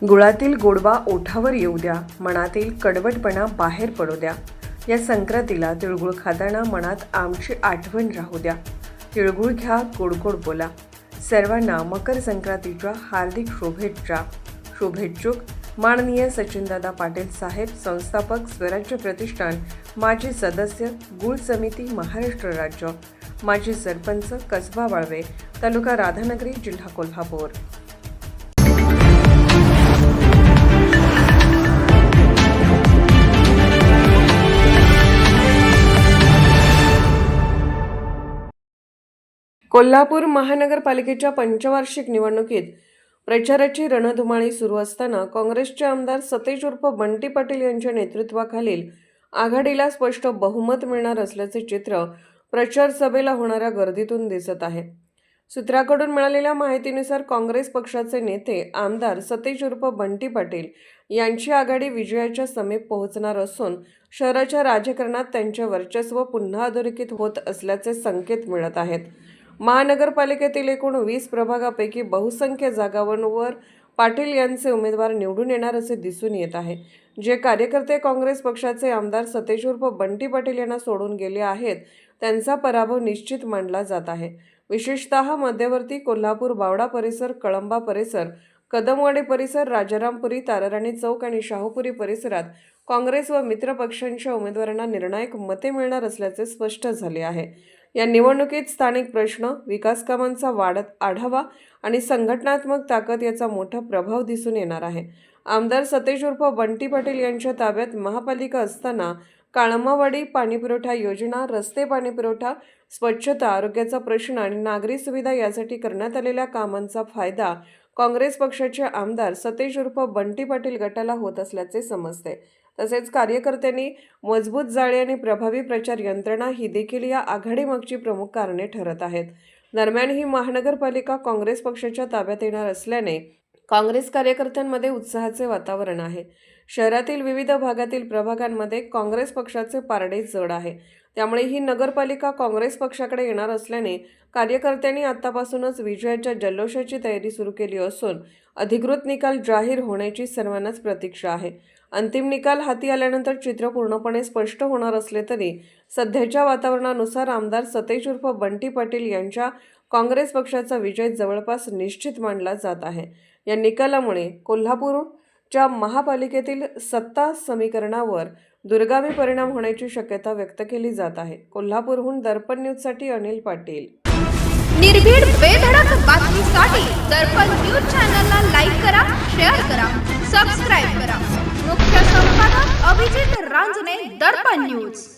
गुळातील गोडवा ओठावर येऊ द्या मनातील कडवटपणा बाहेर पडू द्या. या संक्रांतीला तिळगुळ खाताना मनात आमची आठवण राहू द्या. तिळगुळ घ्या गोडगोड बोला. सर्वांना मकर संक्रांतीच्या हार्दिक शुभेच्छा. शुभेच्छुक माननीय सचिनदादा पाटील साहेब संस्थापक स्वराज्य प्रतिष्ठान माजी सदस्य गुळ समिती महाराष्ट्र राज्य. माजी सरपंच कसबा वाळवे तालुका राधानगरी जिल्हा कोल्हापूर. कोल्हापूर महानगरपालिकेच्या पंचवार्षिक निवडणुकीत प्रचाराची रणधुमाळी सुरू असताना काँग्रेसचे आमदार सतेज उर्फ बंटी पाटील यांच्या नेतृत्वाखालील आघाडीला स्पष्ट बहुमत मिळणार असल्याचे चित्र प्रचार सभेला होणाऱ्या गर्दीतून दिसत आहे. सूत्राकडून मिळालेल्या माहितीनुसार काँग्रेस पक्षाचे नेते आमदार सतेज उर्फ बंटी पाटील यांची आघाडी विजयाच्या समीप पोहोचणार असून शहराच्या राजकारणात त्यांचे वर्चस्व पुन्हा अधोरेखित होत असल्याचे संकेत मिळत आहेत. महानगरपालिकेतील एकूण वीस प्रभागापैकी बहुसंख्य जागांवर पाटील यांचे उमेदवार निवडून येणार असे दिसून येत आहे. जे कार्यकर्ते काँग्रेस पक्षाचे आमदार सतेज उर्फ बंटी पाटील यांना सोडून गेले आहेत त्यांचा पराभव निश्चित मानला जात आहे. विशेषतः मध्यवर्ती कोल्हापूर बावडा परिसर कळंबा परिसर कदमवाडी परिसर राजारामपुरी ताराराणी चौक आणि शाहूपुरी परिसरात काँग्रेस व मित्रपक्षांच्या उमेदवारांना निर्णायक मते मिळणार असल्याचे स्पष्ट झाले आहे. या निवडणुकीत स्थानिक प्रश्न विकास कामांचा वाढत आढावा आणि संघटनात्मक ताकद याचा मोठा प्रभाव दिसून येणार आहे. आमदार सतेज उर्फ बंटी पाटील यांच्या ताब्यात महापालिका असताना काळमावाडी पाणीपुरवठा योजना रस्ते पाणीपुरवठा स्वच्छता आरोग्याचा प्रश्न आणि नागरी सुविधा यासाठी करण्यात आलेल्या कामांचा फायदा काँग्रेस पक्षाचे आमदार सतेज उर्फ बंटी पाटील गटाला होत असल्याचे समजते. तसेच कार्यकर्त्यांनी मजबूत जाळे आणि प्रभावी प्रचार यंत्रणा ही देखील या आघाडीमागची प्रमुख कारणे ठरत आहेत. दरम्यान ही महानगरपालिका काँग्रेस पक्षाच्या ताब्यात येणार असल्याने काँग्रेस कार्यकर्त्यांमध्ये उत्साहाचे वातावरण आहे. शहरातील विविध भागातील प्रभागांमध्ये काँग्रेस पक्षाचे पारडे जड आहे. त्यामुळे ही नगरपालिका काँग्रेस पक्षाकडे येणार असल्याने कार्यकर्त्यांनी आतापासूनच विजयाच्या जल्लोषाची तयारी सुरू केली असून अधिकृत निकाल जाहीर होण्याची सर्वांनाच प्रतीक्षा आहे. अंतिम निकाल हाती आल्यानंतर चित्र पूर्णपणे स्पष्ट होणार असले तरी सध्याच्या वातावरणानुसार आमदार सतेज उर्फ बंटी पाटील यांच्या काँग्रेस पक्षाचा विजय जवळपास निश्चित मानला जात आहे. या निकालामुळे कोल्हापूर च्या महापालिकेतील सत्ता समीकरणावर दुर्गामी परिणाम होण्याची शक्यता व्यक्त केली जात आहे. कोल्हापूरहून दर्पण न्यूजसाठी अनिल पाटील. निर्भीड बेधडक बातमीसाठी दर्पण न्यूज चॅनलला लाईक करा शेअर करा सबस्क्राईब करा. मुख्य संपादक अभिजित रांजणे दर्पण न्यूज.